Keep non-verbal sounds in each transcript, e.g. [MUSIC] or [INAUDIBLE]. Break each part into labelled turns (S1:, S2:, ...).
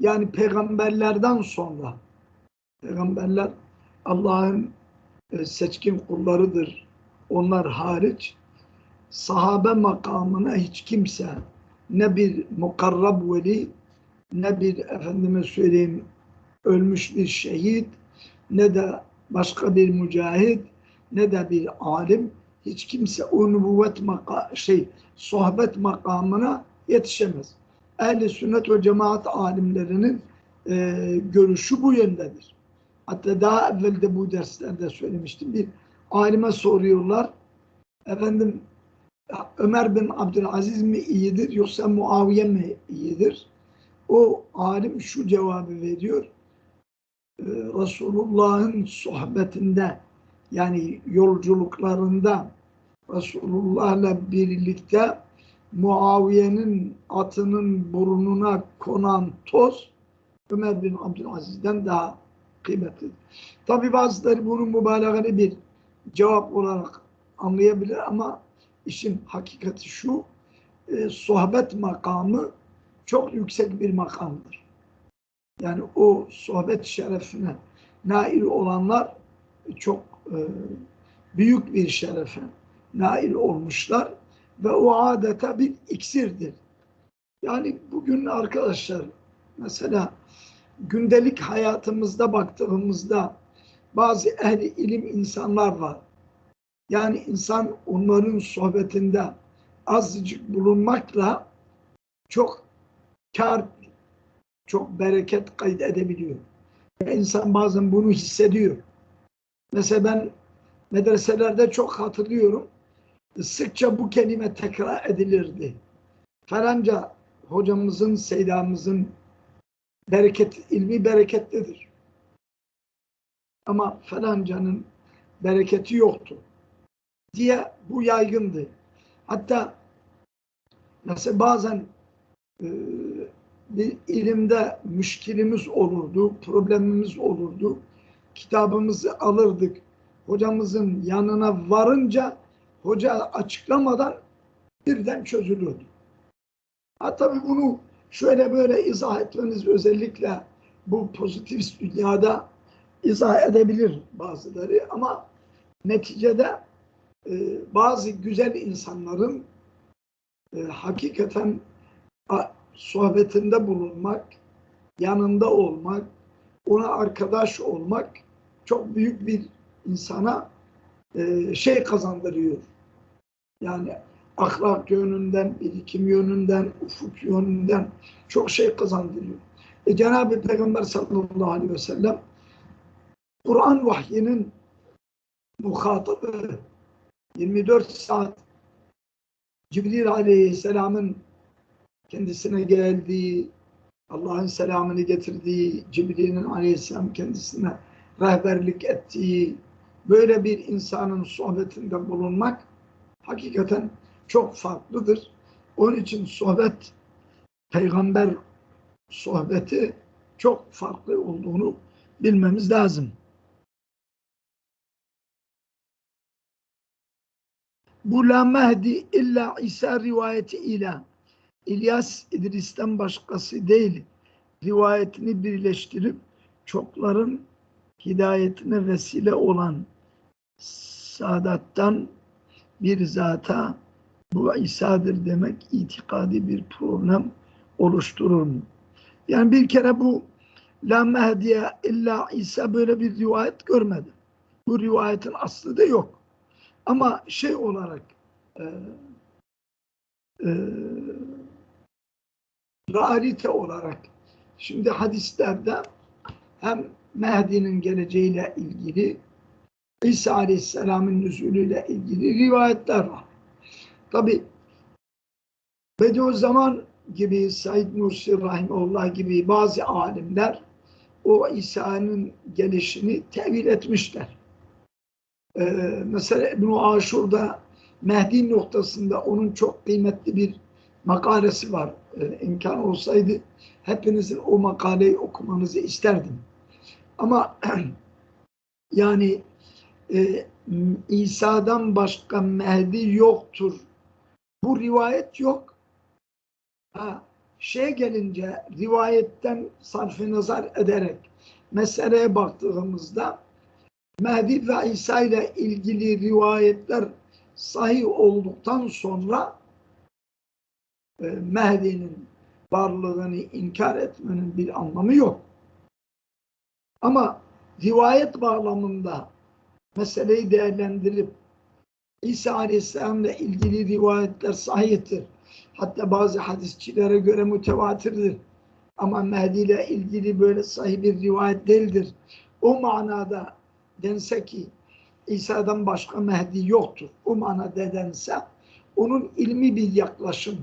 S1: Yani peygamberlerden sonra peygamberler Allah'ın e, seçkin kullarıdır. Onlar hariç sahabe makamına hiç kimse ne bir mukarrab veli ne bir efendime söyleyeyim ölmüş bir şehit ne de başka bir mücahit ne de bir alim hiç kimse o nübüvvet maka şey sohbet makamına yetişemez. Ehli sünnet ve cemaat alimlerinin e, görüşü bu yöndedir. Hatta daha evvel de bu derslerde söylemiştim. Bir alime soruyorlar. Efendim Ömer bin Abdülaziz mi iyidir yoksa Muaviye mi iyidir? O alim şu cevabı veriyor. Ee, Resulullah'ın sohbetinde yani yolculuklarında Resulullah'la birlikte Muaviye'nin atının burnuna konan toz Ömer bin Abdülaziz'den daha kıymetli. Tabi bazıları bunun mübalağını bir cevap olarak anlayabilir ama işin hakikati şu e, sohbet makamı çok yüksek bir makamdır. Yani o sohbet şerefine nail olanlar çok e, büyük bir şerefe nail olmuşlar ve o adeta bir iksirdir. Yani bugün arkadaşlar mesela gündelik hayatımızda baktığımızda bazı ehli ilim insanlar var. Yani insan onların sohbetinde azıcık bulunmakla çok kar, çok bereket kaydedebiliyor. İnsan bazen bunu hissediyor. Mesela ben medreselerde çok hatırlıyorum. Sıkça bu kelime tekrar edilirdi. Falanca hocamızın, seydamızın bereket, ilmi bereketlidir. Ama falancanın bereketi yoktu diye bu yaygındı. Hatta mesela bazen e, bir ilimde müşkilimiz olurdu, problemimiz olurdu. Kitabımızı alırdık. Hocamızın yanına varınca hoca açıklamadan birden çözülürdü. Ha tabii bunu şöyle böyle izah etmeniz özellikle bu pozitif dünyada izah edebilir bazıları ama neticede e, bazı güzel insanların e, hakikaten a, sohbetinde bulunmak, yanında olmak, ona arkadaş olmak çok büyük bir insana e, şey kazandırıyor. Yani ahlak yönünden, birikim yönünden, ufuk yönünden çok şey kazandırıyor. E, Cenab-ı Peygamber sallallahu aleyhi ve sellem Kur'an vahyinin muhatabı 24 saat Cibril aleyhisselamın kendisine geldiği, Allah'ın selamını getirdiği, Cibril'in aleyhisselam kendisine rehberlik ettiği böyle bir insanın sohbetinde bulunmak hakikaten çok farklıdır. Onun için sohbet, peygamber sohbeti çok farklı olduğunu bilmemiz lazım. Bu la mehdi illa İsa rivayeti ila. İlyas İdris'ten başkası değil. Rivayetini birleştirip çokların hidayetine vesile olan Sadat'tan bir zata bu İsa'dır demek itikadi bir problem oluşturur mu? Yani bir kere bu La Mehdiye illa İsa böyle bir rivayet görmedi. Bu rivayetin aslı da yok. Ama şey olarak e, e, realite olarak şimdi hadislerde hem Mehdi'nin geleceğiyle ilgili İsa Aleyhisselam'ın nüzulüyle ilgili rivayetler var. Tabi Bediüzzaman gibi Said Nursi Rahimullah gibi bazı alimler o İsa'nın gelişini tevil etmişler. Ee, mesela İbn-i Aşur'da Mehdi noktasında onun çok kıymetli bir makalesi var. Ee, imkan olsaydı hepinizin o makaleyi okumanızı isterdim. Ama [CLEARS THROAT] yani e, İsa'dan başka Mehdi yoktur. Bu rivayet yok. Ha, şeye gelince rivayetten sarf nazar ederek meseleye baktığımızda Mehdi ve İsa ile ilgili rivayetler sahih olduktan sonra e, Mehdi'nin varlığını inkar etmenin bir anlamı yok. Ama rivayet bağlamında meseleyi değerlendirip İsa Aleyhisselam ile ilgili rivayetler sahihtir. Hatta bazı hadisçilere göre mütevatirdir. Ama Mehdi ile ilgili böyle sahih bir rivayet değildir. O manada dense ki İsa'dan başka Mehdi yoktur. O manada dense onun ilmi bir yaklaşım,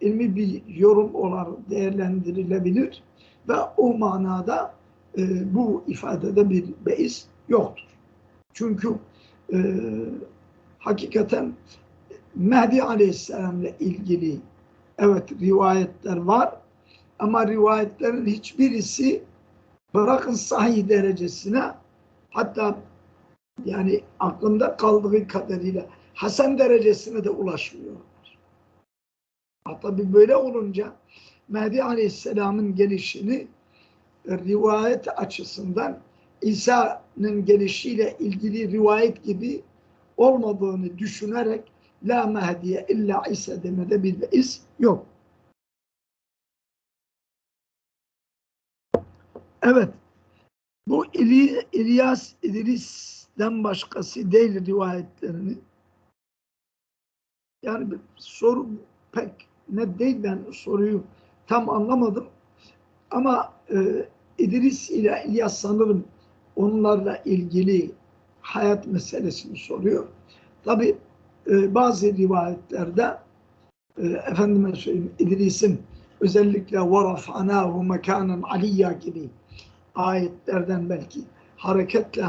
S1: ilmi bir yorum olarak değerlendirilebilir ve o manada e, bu ifadede bir beis yoktur. Çünkü e, hakikaten Mehdi Aleyhisselam ile ilgili evet rivayetler var ama rivayetlerin hiçbirisi bırakın sahih derecesine hatta yani aklımda kaldığı kadarıyla Hasan derecesine de ulaşmıyorlar. Hatta bir böyle olunca Mehdi Aleyhisselam'ın gelişini rivayet açısından İsa'nın gelişiyle ilgili rivayet gibi olmadığını düşünerek La Mehdiye illa İsa demede bir iz yok. Evet. Bu İli, İlyas İdris'ten başkası değil rivayetlerini. Yani soru pek ne değil ben soruyu tam anlamadım. Ama e, İdris ile İlyas sanırım onlarla ilgili hayat meselesini soruyor. Tabi e, bazı rivayetlerde e, efendime söyleyeyim İdris'in özellikle وَرَفْعَنَاهُ مَكَانًا aliyya gibi ayetlerden belki hareketle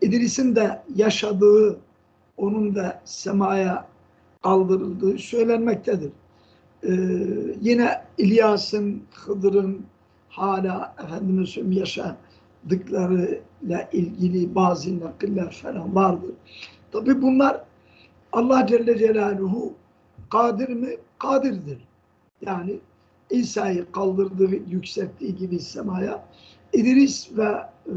S1: İdris'in de yaşadığı, onun da semaya kaldırıldığı söylenmektedir. Ee, yine İlyas'ın, Hıdır'ın hala efendime söyleyeyim yaşadıklarıyla ilgili bazı nakiller falan vardır. Tabi bunlar Allah Celle Celaluhu kadir mi? Kadirdir. Yani İsa'yı kaldırdığı, yükselttiği gibi semaya İdris ve e,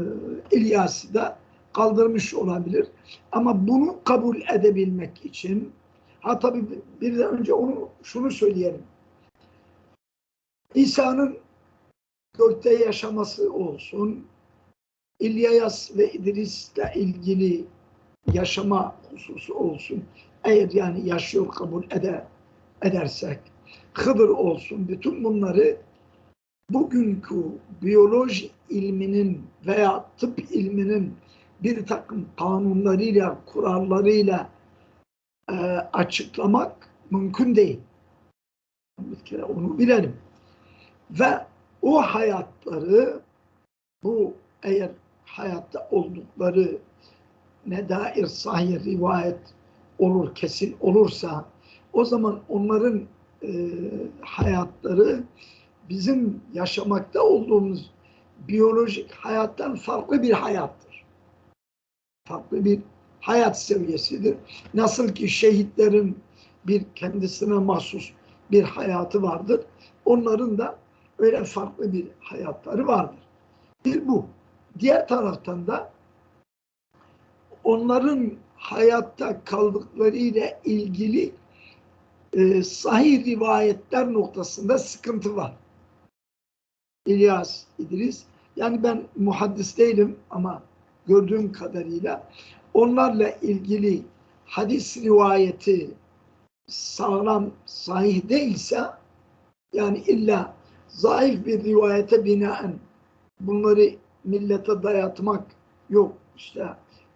S1: İlyas'ı da kaldırmış olabilir. Ama bunu kabul edebilmek için ha tabi bir de önce onu şunu söyleyelim. İsa'nın gökte yaşaması olsun, İlyas ve İdris'le ilgili yaşama hususu olsun. Eğer yani yaşıyor kabul eder, edersek, Hıdır olsun, bütün bunları bugünkü biyoloji ilminin veya tıp ilminin bir takım kanunlarıyla, kurallarıyla e, açıklamak mümkün değil. Bir kere onu bilelim. Ve o hayatları bu eğer hayatta oldukları ne dair sahih rivayet olur, kesin olursa o zaman onların e, hayatları bizim yaşamakta olduğumuz biyolojik hayattan farklı bir hayattır. Farklı bir hayat seviyesidir. Nasıl ki şehitlerin bir kendisine mahsus bir hayatı vardır. Onların da öyle farklı bir hayatları vardır. Bir bu. Diğer taraftan da onların hayatta kaldıkları ile ilgili e, sahih rivayetler noktasında sıkıntı var. İlyas, İdris. Yani ben muhaddis değilim ama gördüğüm kadarıyla onlarla ilgili hadis rivayeti sağlam, sahih değilse yani illa zayıf bir rivayete binaen bunları millete dayatmak yok. İşte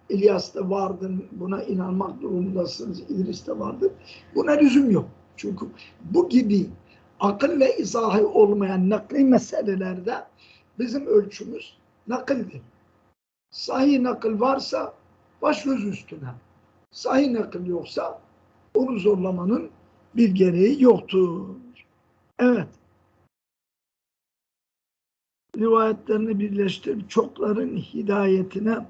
S1: İlyas'ta vardı, buna inanmak durumundasınız, İdris'te vardı. Buna lüzum yok. Çünkü bu gibi akılla izahı olmayan nakli meselelerde bizim ölçümüz nakildir. Sahih nakil varsa baş göz üstüne. Sahih nakil yoksa onu zorlamanın bir gereği yoktur. Evet. Rivayetlerini birleştirip çokların hidayetine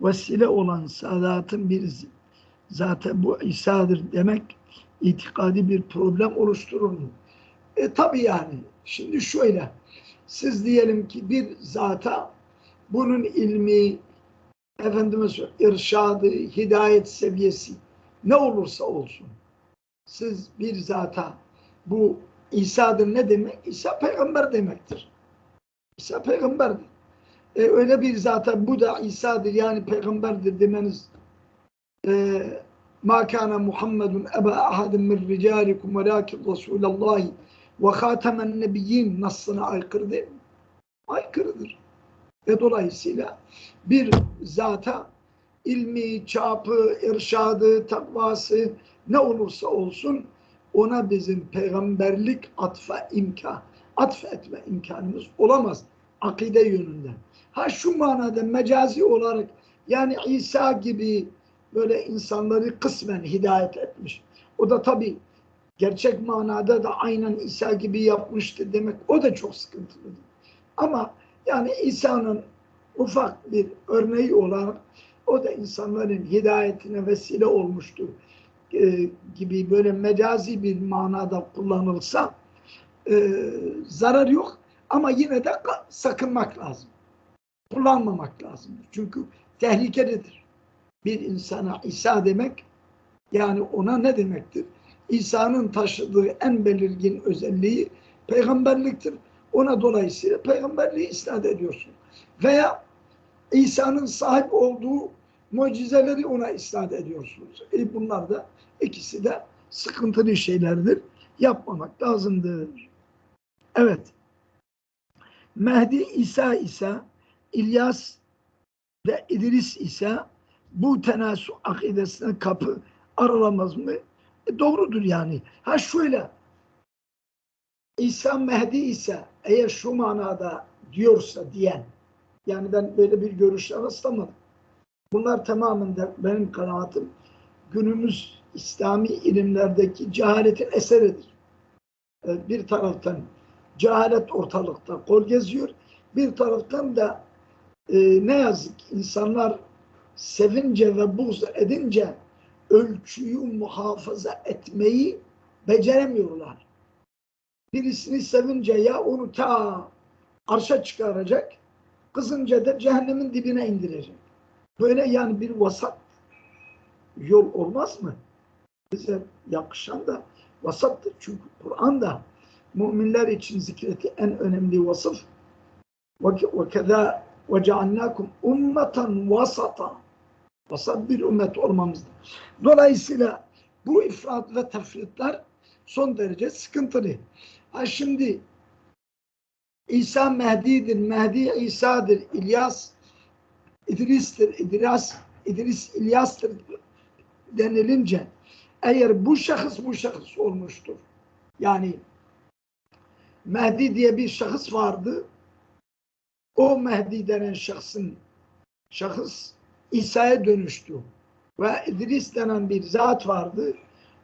S1: vesile olan saadatın bir zaten bu İsa'dır demek itikadi bir problem oluşturur mu? E tabi yani. Şimdi şöyle. Siz diyelim ki bir zata bunun ilmi, söyleyeyim, irşadı, hidayet seviyesi ne olursa olsun. Siz bir zata bu İsa'dır ne demek? İsa peygamber demektir. İsa peygamberdir. E, öyle bir zata bu da İsa'dır yani peygamberdir demeniz e, ma kana Muhammedun eba ahadin min ricalikum velakin Resulallah ve hatemen nebiyyin nasına aykırı değil mi? Aykırıdır. Ve dolayısıyla bir zata ilmi, çapı, irşadı, takvası ne olursa olsun ona bizim peygamberlik atfa imkan, atfetme imkanımız olamaz akide yönünden. Ha şu manada mecazi olarak yani İsa gibi böyle insanları kısmen hidayet etmiş. O da tabi gerçek manada da aynen İsa gibi yapmıştı demek o da çok sıkıntılıdır. Ama yani İsa'nın ufak bir örneği olarak o da insanların hidayetine vesile olmuştur e, gibi böyle mecazi bir manada kullanılsa e, zarar yok ama yine de sakınmak lazım. Kullanmamak lazım. Çünkü tehlikelidir. Bir insana İsa demek yani ona ne demektir? İsa'nın taşıdığı en belirgin özelliği peygamberliktir. Ona dolayısıyla peygamberliği isnat ediyorsun. Veya İsa'nın sahip olduğu mucizeleri ona isnat ediyorsunuz. E bunlar da ikisi de sıkıntılı şeylerdir. Yapmamak lazımdır. Evet. Mehdi İsa ise İlyas ve İdris ise bu tenasu akidesine kapı aralamaz mı? E doğrudur yani. Ha şöyle İsa Mehdi ise eğer şu manada diyorsa diyen yani ben böyle bir görüşle rastlamadım. Bunlar tamamen de benim kanaatim günümüz İslami ilimlerdeki cehaletin eseridir. E, bir taraftan cehalet ortalıkta kol geziyor. Bir taraftan da e, ne yazık insanlar sevince ve buğz edince ölçüyü muhafaza etmeyi beceremiyorlar. Birisini sevince ya onu ta arşa çıkaracak, kızınca da cehennemin dibine indirecek. Böyle yani bir vasat yol olmaz mı? Bize yakışan da vasattır. Çünkü Kur'an'da müminler için zikreti en önemli vasıf ve cealnakum ummeten vasata vasat bir ümmet olmamızdır. Dolayısıyla bu ifrat ve tefritler son derece sıkıntılı. Ha şimdi İsa Mehdi'dir, Mehdi İsa'dır, İlyas İdris'tir, İdris, İdris İlyas'tır denilince eğer bu şahıs bu şahıs olmuştur. Yani Mehdi diye bir şahıs vardı. O Mehdi denen şahsın şahıs İsa'ya dönüştü. Ve İdris denen bir zat vardı.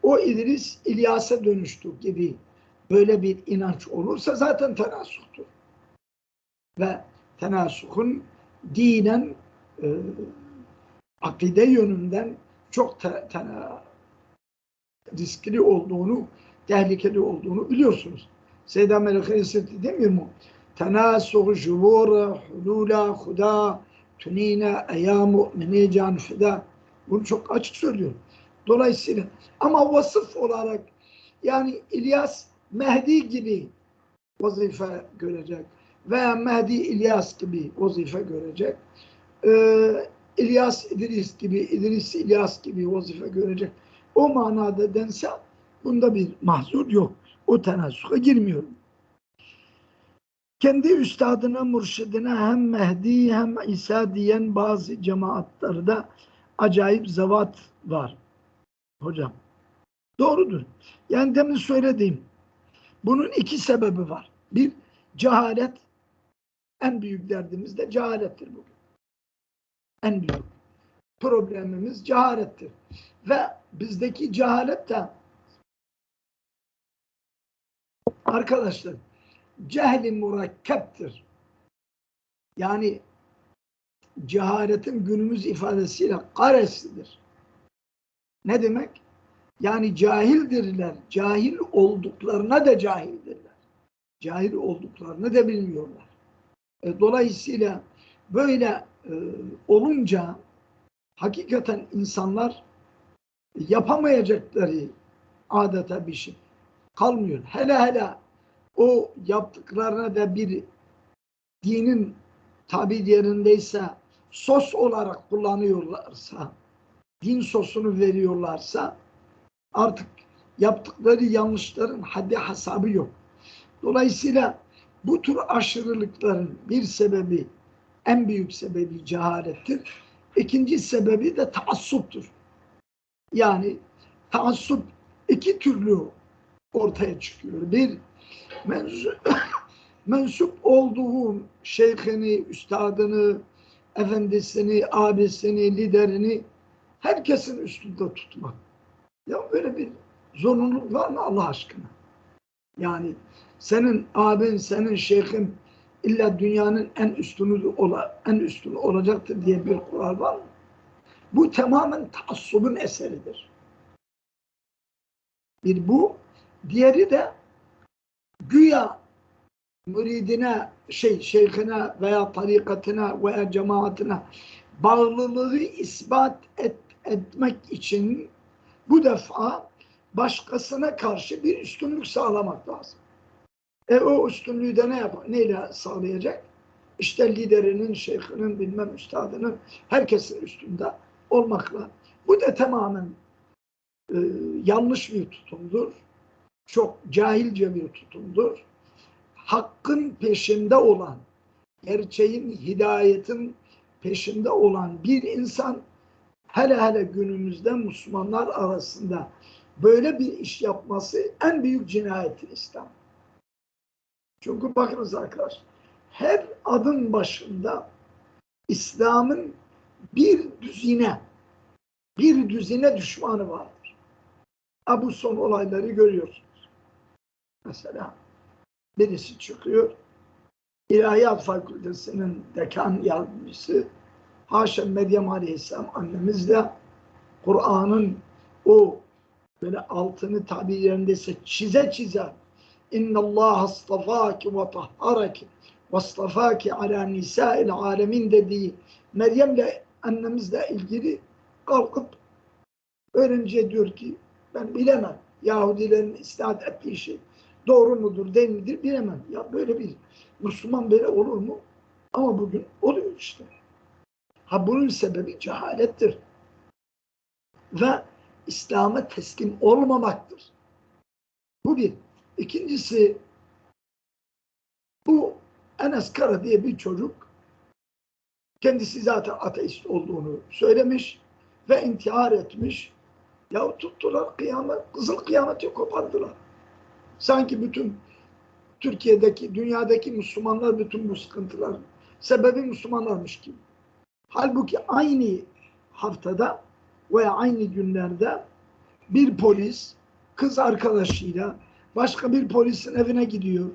S1: O İdris İlyas'a dönüştü gibi böyle bir inanç olursa zaten tenasuktur. Ve tenasukun dinen e, akide yönünden çok te, te, riskli olduğunu, tehlikeli olduğunu biliyorsunuz. Seyyid Ahmet Aleyhisselam demiyor mu? Tenasuh, juvura, hulula, huda, tunina, eyyam, mu'mini, can, fida. Bunu çok açık söylüyor. Dolayısıyla ama vasıf olarak yani İlyas Mehdi gibi vazife görecek veya Mehdi İlyas gibi vazife görecek. Ee, İlyas İdris gibi, İdris İlyas gibi vazife görecek. O manada dense bunda bir mahzur yok. O tenasuka girmiyorum. Kendi üstadına, mürşidine hem Mehdi hem İsa diyen bazı cemaatlerde acayip zavat var. Hocam. Doğrudur. Yani demin söylediğim bunun iki sebebi var. Bir, cehalet. En büyük derdimiz de cehalettir bugün. En büyük problemimiz cehalettir. Ve bizdeki cehalet de arkadaşlar cehli murakkeptir. Yani cehaletin günümüz ifadesiyle karesidir. Ne demek? Yani cahildirler. Cahil olduklarına da cahildirler. cahil olduklarını da bilmiyorlar. E, dolayısıyla böyle e, olunca hakikaten insanlar yapamayacakları adeta bir şey kalmıyor. Hele hele o yaptıklarına da bir dinin tabi yerindeyse sos olarak kullanıyorlarsa, din sosunu veriyorlarsa artık yaptıkları yanlışların haddi hesabı yok. Dolayısıyla bu tür aşırılıkların bir sebebi, en büyük sebebi cehalettir. İkinci sebebi de taassuptur. Yani taassup iki türlü ortaya çıkıyor. Bir, [COUGHS] mensup, mensup olduğu şeyhini, üstadını, efendisini, abisini, liderini herkesin üstünde tutmak. Ya böyle bir zorunluluk var mı Allah aşkına? Yani senin abin, senin şeyhin illa dünyanın en üstünü ola, en üstünü olacaktır diye bir kural var mı? Bu tamamen taassubun eseridir. Bir bu, diğeri de güya müridine, şey, şeyhine veya tarikatına veya cemaatine bağlılığı ispat et, etmek için bu defa başkasına karşı bir üstünlük sağlamak lazım. E o üstünlüğü de ne yapar? Neyle sağlayacak? İşte liderinin, şeyhinin, bilmem üstadının herkesin üstünde olmakla. Bu da tamamen e, yanlış bir tutumdur. Çok cahilce bir tutumdur. Hakkın peşinde olan, gerçeğin, hidayetin peşinde olan bir insan hele hele günümüzde Müslümanlar arasında böyle bir iş yapması en büyük cinayettir İslam. Çünkü bakınız arkadaşlar her adım başında İslam'ın bir düzine bir düzine düşmanı vardır. Ha, bu son olayları görüyorsunuz. Mesela birisi çıkıyor İlahiyat Fakültesi'nin dekan yardımcısı Haşem Meryem Aleyhisselam annemiz de Kur'an'ın o böyle altını tabi yerindeyse çize çize İnna Allah astafaki ve tahharaki ve astafaki ala nisa'il alemin dediği Meryem'le annemizle ilgili kalkıp öğrenciye diyor ki ben bilemem Yahudilerin istat ettiği şey doğru mudur değil midir bilemem. Ya böyle bir Müslüman böyle olur mu? Ama bugün oluyor işte. Ha bunun sebebi cehalettir. Ve İslam'a teslim olmamaktır. Bu bir. İkincisi bu Enes Kara diye bir çocuk kendisi zaten ateist olduğunu söylemiş ve intihar etmiş. Ya tuttular kıyamet, kızıl kıyameti kopardılar. Sanki bütün Türkiye'deki, dünyadaki Müslümanlar bütün bu sıkıntılar sebebi Müslümanlarmış gibi. Halbuki aynı haftada veya aynı günlerde bir polis kız arkadaşıyla başka bir polisin evine gidiyor.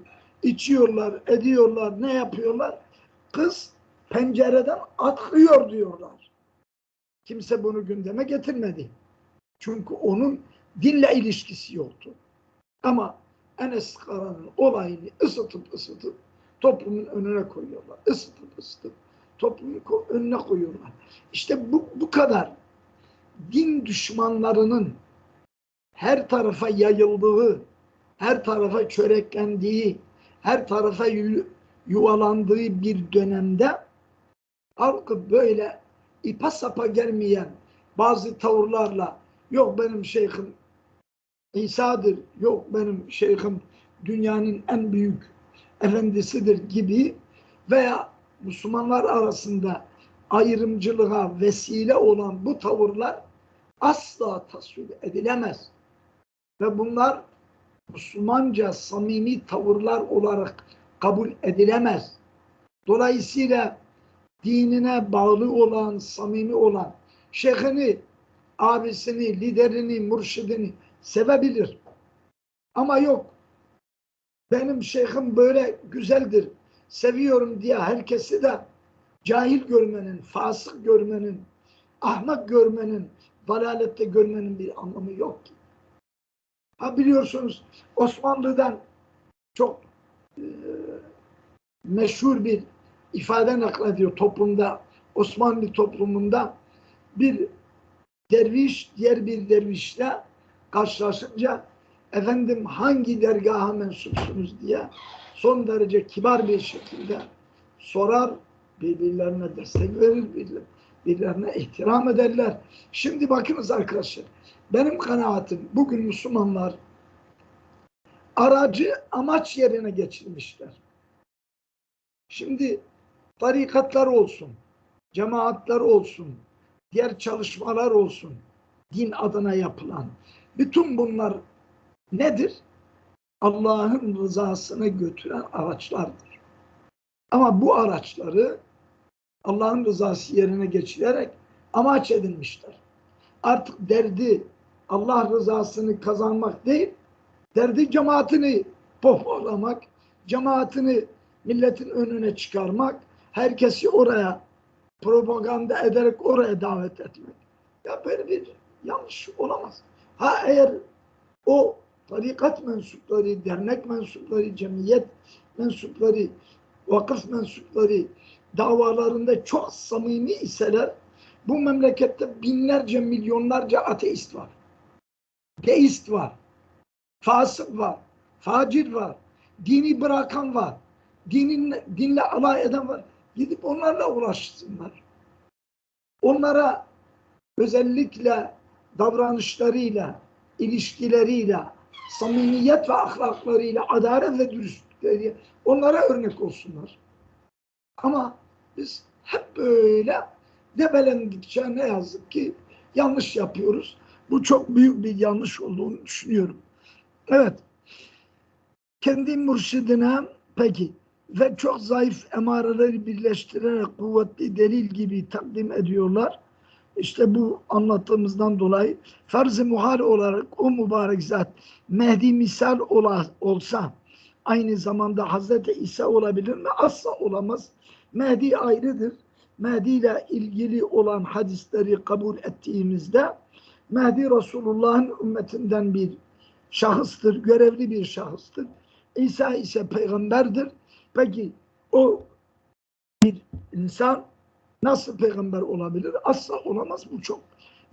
S1: İçiyorlar, ediyorlar, ne yapıyorlar? Kız pencereden atlıyor diyorlar. Kimse bunu gündeme getirmedi. Çünkü onun dinle ilişkisi yoktu. Ama Enes Kara'nın olayını ısıtıp ısıtıp toplumun önüne koyuyorlar. Isıtıp ısıtıp toplumun önüne koyuyorlar. İşte bu, bu kadar din düşmanlarının her tarafa yayıldığı, her tarafa çöreklendiği, her tarafa yuvalandığı bir dönemde halkı böyle ipa sapa gelmeyen bazı tavırlarla yok benim şeyhim İsa'dır, yok benim şeyhim dünyanın en büyük efendisidir gibi veya Müslümanlar arasında ayrımcılığa vesile olan bu tavırlar asla tasvip edilemez. Ve bunlar Müslümanca samimi tavırlar olarak kabul edilemez. Dolayısıyla dinine bağlı olan, samimi olan şeyhini, abisini, liderini, mürşidini sevebilir. Ama yok benim şeyhim böyle güzeldir, seviyorum diye herkesi de cahil görmenin, fasık görmenin, ahmak görmenin, dalalette görmenin bir anlamı yok ki. Ha biliyorsunuz Osmanlı'dan çok e, meşhur bir ifade naklediyor toplumda, Osmanlı toplumunda bir derviş diğer bir dervişle karşılaşınca efendim hangi dergaha mensupsunuz diye son derece kibar bir şekilde sorar, birbirlerine destek verir, birbirlerine ihtiram ederler. Şimdi bakınız arkadaşlar, benim kanaatim bugün Müslümanlar aracı amaç yerine geçirmişler. Şimdi tarikatlar olsun, cemaatler olsun, diğer çalışmalar olsun, din adına yapılan. Bütün bunlar nedir? Allah'ın rızasını götüren araçlardır. Ama bu araçları Allah'ın rızası yerine geçirerek amaç edinmişler. Artık derdi Allah rızasını kazanmak değil, derdi cemaatini pohpohlamak, cemaatini milletin önüne çıkarmak, herkesi oraya propaganda ederek oraya davet etmek. Ya böyle bir yanlış olamaz. Ha eğer o tarikat mensupları, dernek mensupları, cemiyet mensupları, vakıf mensupları davalarında çok samimi iseler bu memlekette binlerce, milyonlarca ateist var. Deist var. Fasık var. Facir var. Dini bırakan var. Dinin, dinle alay eden var. Gidip onlarla uğraşsınlar. Onlara özellikle davranışlarıyla, ilişkileriyle, samimiyet ve ahlaklarıyla, adalet ve dürüstlükleriyle onlara örnek olsunlar. Ama biz hep böyle debelendikçe ne yazık ki yanlış yapıyoruz. Bu çok büyük bir yanlış olduğunu düşünüyorum. Evet. Kendi mürşidine peki ve çok zayıf emareleri birleştirerek kuvvetli delil gibi takdim ediyorlar. İşte bu anlattığımızdan dolayı farz-ı muhal olarak o mübarek zat Mehdi misal ola, olsa aynı zamanda Hazreti İsa olabilir mi? Asla olamaz. Mehdi ayrıdır. Mehdi ile ilgili olan hadisleri kabul ettiğimizde Mehdi Resulullah'ın ümmetinden bir şahıstır, görevli bir şahıstır. İsa ise peygamberdir. Peki o bir insan nasıl peygamber olabilir? Asla olamaz. Bu çok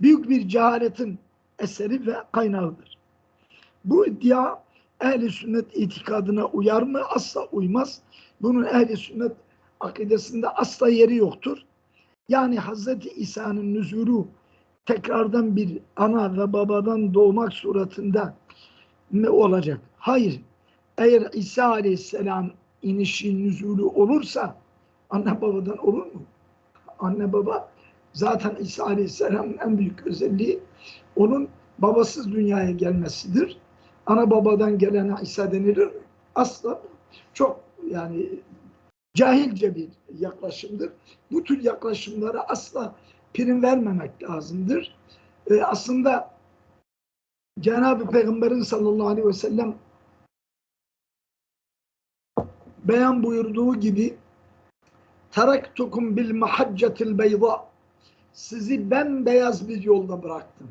S1: büyük bir cehaletin eseri ve kaynağıdır. Bu iddia ehli sünnet itikadına uyar mı? Asla uymaz. Bunun ehli sünnet akidesinde asla yeri yoktur. Yani Hazreti İsa'nın nüzulu tekrardan bir ana ve babadan doğmak suretinde mi olacak? Hayır. Eğer İsa Aleyhisselam inişi nüzulü olursa anne babadan olur mu? Anne baba zaten İsa Aleyhisselam'ın en büyük özelliği onun babasız dünyaya gelmesidir. Ana babadan gelene İsa denilir? Asla çok yani cahilce bir yaklaşımdır. Bu tür yaklaşımlara asla prim vermemek lazımdır. Ee, aslında Cenab-ı Peygamber'in sallallahu aleyhi ve sellem beyan buyurduğu gibi teraktukum bil mahaccetil beyza sizi bembeyaz bir yolda bıraktım.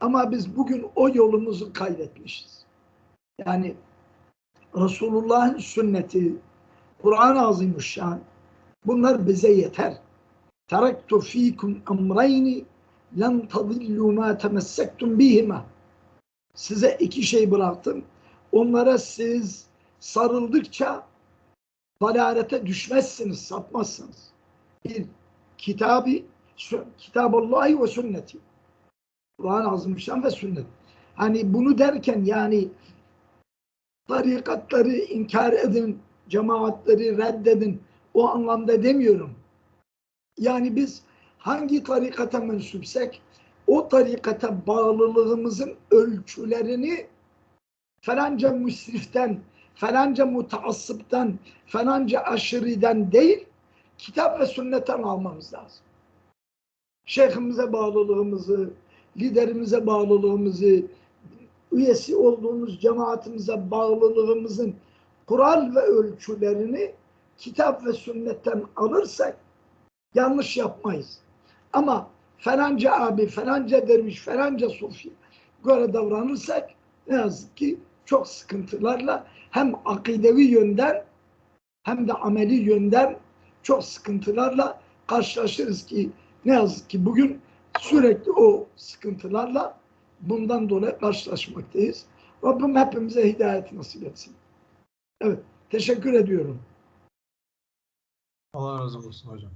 S1: Ama biz bugün o yolumuzu kaybetmişiz. Yani Resulullah'ın sünneti, Kur'an-ı Azimüşşan bunlar bize yeter. Teraktu fikum emreyni len tadillu ma temessektum bihima. Size iki şey bıraktım. Onlara siz sarıldıkça dalalete düşmezsiniz, sapmazsınız. Bir, kitabı, kitabullahi ve sünneti. Kur'an-ı Azimüşşan ve sünnet. Hani bunu derken yani tarikatları inkar edin, cemaatleri reddedin. O anlamda demiyorum. Yani biz hangi tarikata mensupsek o tarikata bağlılığımızın ölçülerini falanca müsriften, falanca mutaassıptan, falanca aşıriden değil, kitap ve sünnetten almamız lazım. Şeyhimize bağlılığımızı, liderimize bağlılığımızı, üyesi olduğumuz cemaatimize bağlılığımızın kural ve ölçülerini kitap ve sünnetten alırsak yanlış yapmayız. Ama falanca abi, falanca derviş, falanca sufi göre davranırsak ne yazık ki çok sıkıntılarla hem akidevi yönden hem de ameli yönden çok sıkıntılarla karşılaşırız ki ne yazık ki bugün sürekli o sıkıntılarla bundan dolayı karşılaşmaktayız. Rabbim hepimize hidayet nasip etsin. Evet, teşekkür ediyorum.
S2: Allah razı olsun hocam.